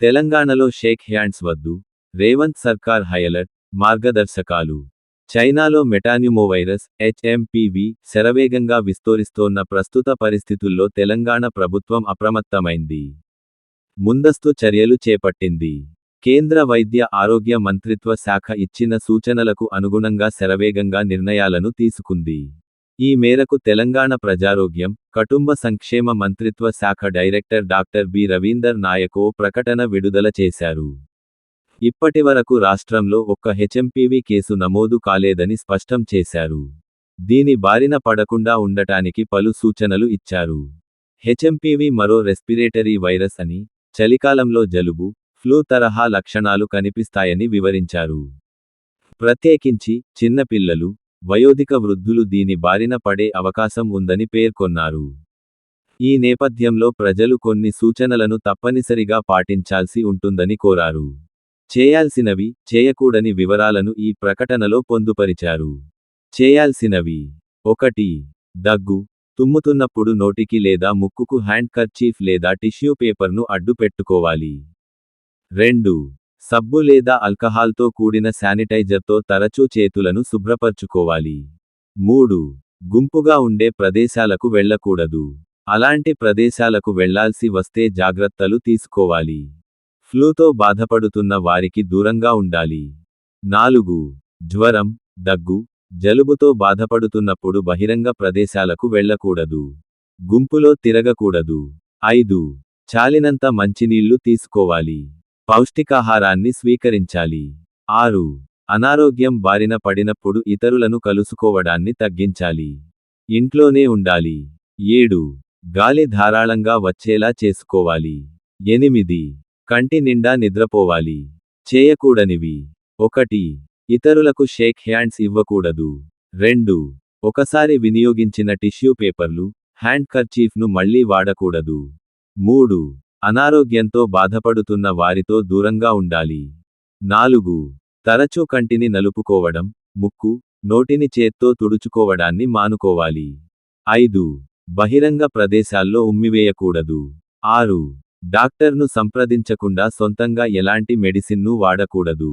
తెలంగాణలో shake hands వద్దు రేవంత్ సర్కార్ హైలైట్ మార్గదర్శకాలు. చైనాలో మెటాన్యుమోవైరస్ హెచ్ఎంపివి శరవేగంగా విస్తరిస్తోన్న ప్రస్తుత పరిస్థితుల్లో తెలంగాణ ప్రభుత్వం అప్రమత్తమైంది. ముందస్తు చర్యలు చేపట్టింది. కేంద్ర వైద్య ఆరోగ్య మంత్రిత్వ శాఖ ఇచ్చిన సూచనలకు అనుగుణంగా శరవేగంగా నిర్ణయాలను తీసుకుంది. ఈ మేరకు తెలంగాణ ప్రజారోగ్యం కుటుంబ సంక్షేమ మంత్రిత్వ శాఖ డైరెక్టర్ డాక్టర్ బి. రవీందర్ నాయకో ప్రకటన విడుదల చేశారు. ఇప్పటివరకు రాష్ట్రంలో ఒక్క హెచ్ఎంపీవీ కేసు నమోదు కాలేదని స్పష్టం చేశారు. దీని బారిన పడకుండా ఉండటానికి పలు సూచనలు ఇచ్చారు. హెచ్ఎంపీవీ మరో రెస్పిరేటరీ వైరస్ అని చలికాలంలో జలుబు ఫ్లూ తరహా లక్షణాలు కనిపిస్తాయని వివరించారు. ప్రత్యేకించి చిన్నపిల్లలు వయోధిక వృద్ధులు దీని బారిన పడే అవకాశం ఉందని పేర్కొన్నారు. ఈ నేపథ్యంలో ప్రజలు కొన్ని సూచనలను తప్పనిసరిగా పాటించాల్సి ఉంటుందని కోరారు. చేయాల్సినవి చేయకూడని వివరాలను ఈ ప్రకటనలో పొందుపరిచారు. చేయాల్సినవి. ఒకటి. దగ్గు. తుమ్ముతున్నప్పుడు నోటికి లేదా ముక్కుకు హ్యాండ్ కర్చీఫ్ లేదా టిష్యూ పేపర్ను అడ్డు పెట్టుకోవాలి రెండు. సబ్బు లేదా ఆల్కహాల్తో కూడిన శానిటైజర్తో తరచూ చేతులను శుభ్రపరచుకోవాలి. మూడు. గుంపుగా ఉండే ప్రదేశాలకు వెళ్ళకూడదు. అలాంటి ప్రదేశాలకు వెళ్ళాల్సి వస్తే జాగ్రత్తలు తీసుకోవాలి. ఫ్లూతో బాధపడుతున్న వారికి దూరంగా ఉండాలి. నాలుగు. జ్వరం దగ్గు జలుబుతో బాధపడుతున్నప్పుడు బహిరంగ ప్రదేశాలకు వెళ్ళకూడదు. గుంపులో తిరగకూడదు. ఐదు. చాలినంత మంచినీళ్ళు తీసుకోవాలి. పౌష్టికాహారాన్ని స్వీకరించాలి. ఆరు. అనారోగ్యం బారిన పడినప్పుడు ఇతరులను కలుసుకోవడాన్ని తగ్గించాలి. ఇంట్లోనే ఉండాలి. ఏడు. గాలి ధారాళంగా వచ్చేలా చేసుకోవాలి. ఎనిమిది. కంటి నిండా నిద్రపోవాలి. చేయకూడనివి. ఒకటి. ఇతరులకు షేక్ హ్యాండ్స్ ఇవ్వకూడదు. రెండు. ఒకసారి వినియోగించిన టిష్యూ పేపర్లు హ్యాండ్ కర్చీఫ్ను మళ్ళీ వాడకూడదు. మూడు. అనారోగ్యంతో బాధపడుతున్న వారితో దూరంగా ఉండాలి. నాలుగు. తరచూ కంటిని నలుపుకోవడం ముక్కు నోటిని చేత్తో తుడుచుకోవడాన్ని మానుకోవాలి. ఐదు. బహిరంగ ప్రదేశాల్లో ఉమ్మివేయకూడదు. ఆరు. డాక్టర్ను సంప్రదించకుండా సొంతంగా ఎలాంటి మెడిసిన్ను వాడకూడదు.